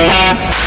Yeah.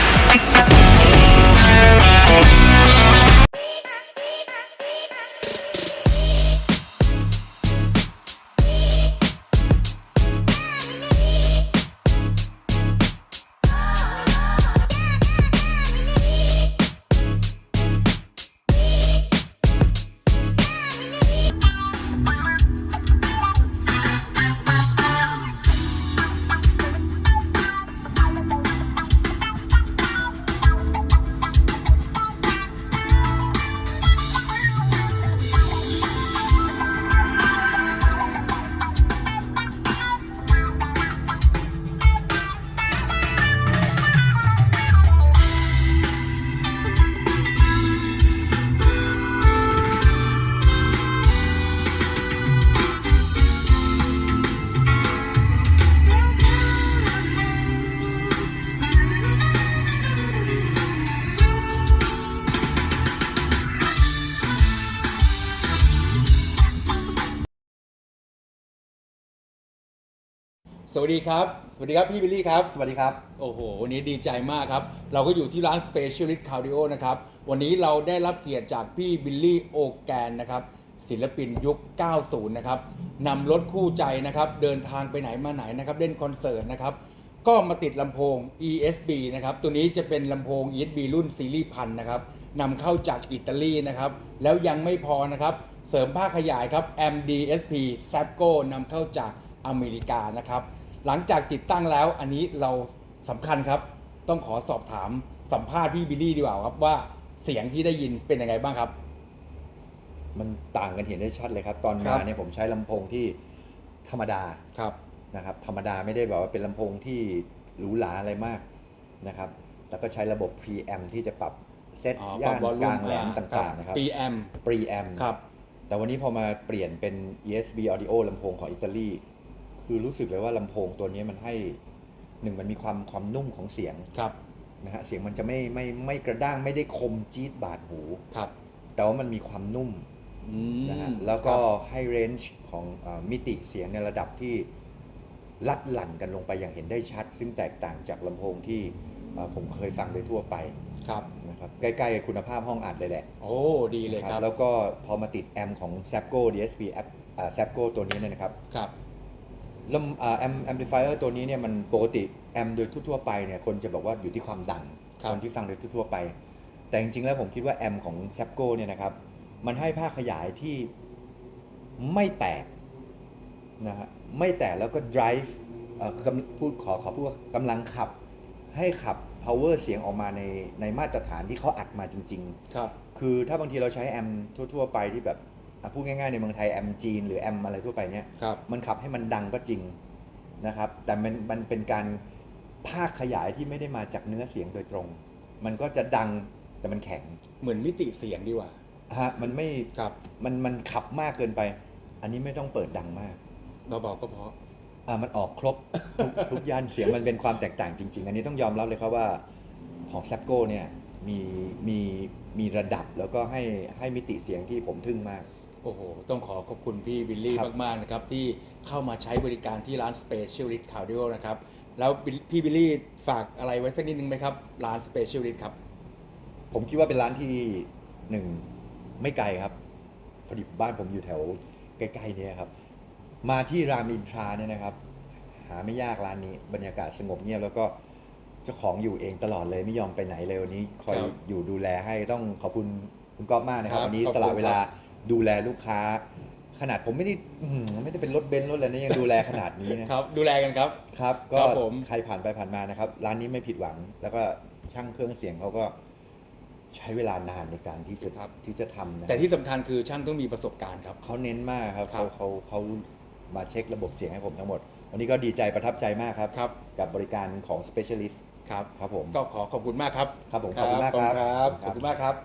สวัสดีครับ สวัสดีครับพี่บิลลี่ครับ สวัสดีครับ โอ้โห วันนี้ดีใจมากครับ เราก็อยู่ที่ร้าน Specialist Cardio นะครับ วันนี้เราได้รับเกียรติจากพี่บิลลี่โอแกนนะครับ ศิลปินยุค 90 นะครับนำรถคู่ใจนะครับ เดินทางไปไหนมาไหนนะครับ เล่นคอนเสิร์ตนะครับ ก็มาติดลำโพง ESB นะครับ ตัวนี้จะเป็นลำโพง ESB รุ่นซีรีส์พันนะครับนำเข้าจากอิตาลีนะครับ แล้วยังไม่พอนะครับ เสริมภาคขยายครับ MDSP s a p c o นำเข้าจากอเมริกานะครับ หลังจากติดตั้งแล้วอันนี้เราสำคัญครับ ต้องขอสอบถามสัมภาษณ์พี่บิลลี่ดีกว่าครับว่าเสียงที่ได้ยินเป็นยังไงบ้างครับ มันต่างกันเห็นได้ชัดเลยครับ ตอนครัมาบ เนี่ยผมใช้ลำโพงที่ธรรมดาครับ นะครับ ธรรมดาไม่ได้แบบว่าเป็นลำโพงที่หรูหราอะไรมากนะครับ แล้วก็ใช้ระบบ preamp ที่จะปรับเซตอ๋อย่านปรับกลางแหลมต่างๆนะครับ PM preamp ครับ แต่วันนี้พอมาเปลี่ยนเป็น ESB Audio ลำโพงของอิตาลี คือรู้สึกเลยว่าลำโพงตัวนี้มันให้หนึ่งมันมีความความนุ่มของเสียงครับนะฮะเสียงมันจะไม่ไม่ไม่กระด้างไม่ได้คมจี๊ดบาดหูครับ แต่ว่ามันมีความนุ่มอืมนะฮะแล้วก็ครับให้เรนจ์ของเออมิติเสียงในระดับที่ลัดหลั่นกันลงไปอย่างเห็นได้ชัด ซึ่งแตกต่างจากลำโพงที่เอ่อผมเคยฟังโดยทั่วไปครับ นะครับใกล้ๆกับคุณภาพห้องอัดเลยแหละ โอ้ดีเลยนะครับ แล้วก็พอมาติดแอมของ s a p c o DSP แอปแซปโกตัวนี้เนี่ยนะครับ ครับ ลำอ่าแอมแอมพลิฟายเออร์ตัวนี้เนี่ยมันปกติแอมโดยทั่วๆไปเนี่ยคนจะบอกว่าอยู่ที่ความดังครับ คนที่ฟังโดยทั่วๆไป แต่จริงๆแล้วผมคิดว่าแอมของ s a p c o เนี่ยนะครับมันให้ภาคขยายที่ไม่แตกนะฮะไม่แตกแล้วก็ drive เอ่อกำพูดขอขอพูดว่ากำลังขับให้ขับ power เสียงออกมาในในมาตรฐานที่เขาอัดมาจริง ๆ ครับ คือถ้าบางทีเราใช้แอมทั่ว ๆ ไปที่แบบ อะพูดง่ายๆในเมืองไทยแอมจีนหรือแอมอะไรทั่วไปเนี่ยครับ มันขับให้มันดังก็จริงนะครับ แต่มันมันเป็นการภาคขยายที่ไม่ได้มาจากเนื้อเสียงโดยตรง มันก็จะดังแต่มันแข็งเหมือนมิติเสียงดีกว่าฮะมันไม่ครับมันมันขับมากเกินไป อันนี้ไม่ต้องเปิดดังมากเบาๆก็เพราะ อะมันออกครบทุกทุกย่านเสียงมันเป็นความแตกต่างจริง ๆ อันนี้ต้องยอมรับเลยครับว่าของแซปโก้เนี่ยมีมีมีระดับแล้วก็ให้ให้มิติเสียงที่ผมทึ่งมาก โอ้โห ต้องขอขอบคุณพี่บิลลี่ครับ มาก ๆ นะครับ ที่เข้ามาใช้บริการที่ร้าน Specialist Cardio นะครับ แล้วบิลพี่บิลลี่ฝากอะไรไว้สักนิดนึงไหมครับ ร้าน Specialist ครับ ผมคิดว่าเป็นร้านที่หนึ่งไม่ไกลครับ พอดีบ้านผมอยู่แถวใกล้ๆเนี่ยครับ มาที่รามอินทราเนี่ยนะครับ หาไม่ยากร้านนี้บรรยากาศสงบเงียบแล้วก็เจ้าของอยู่เองตลอดเลยไม่ยอมไปไหนเลยวันนี้คอยครับอยู่ดูแลให้ต้องขอบคุณคุณก๊อฟมากนะครับ ครับวันนี้ขอบสคุณละเวลาครับ ดูแลลูกค้า ขนาดผมไม่ได้อื้อหือไม่ได้เป็นรถเบนซ์รถอะไรนะยังดูแลขนาดนี้นะ ครับ ดูแลกันครับ ครับ ก็ครับผม ใครผ่านไปผ่านมานะครับ ร้านนี้ไม่ผิดหวัง แล้วก็ช่างเครื่องเสียงเขาก็ใช้เวลานานในการที่จะครับที่จะทำนะแต่ที่สำคัญคือช่างต้องมีประสบการณ์ครับ เขาเน้นมากครับครัเขาบ เขาเขามาเช็คระบบเสียงให้ผมทั้งหมด วันนี้ก็ดีใจประทับใจมากครับ ครับกับบริการของ specialist ครับ ครับผม ก็ขอขอบคุณมากครับ ครับผมขอบคุณมากครับ ขอบคุณมากครับ